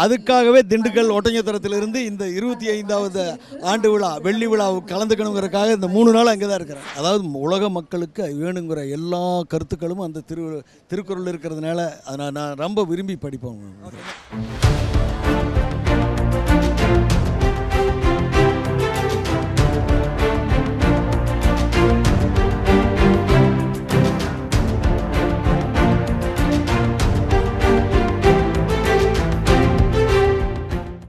அதுக்காகவே திண்டுக்கல் ஒட்டஞ்சத்திரத்திலிருந்து இந்த இருபத்தி ஐந்தாவது ஆண்டு விழா வெள்ளி விழாவுக்கு கலந்துக்கணுங்கிறதுக்காக இந்த மூணு நாள் அங்கே தான் இருக்கிறேன். அதாவது உலக மக்களுக்கு வேணுங்கிற எல்லா கருத்துக்களும் அந்த திரு திருக்குறள் இருக்கிறதுனால அதை நான் நான் ரொம்ப விரும்பி படிப்பேன்.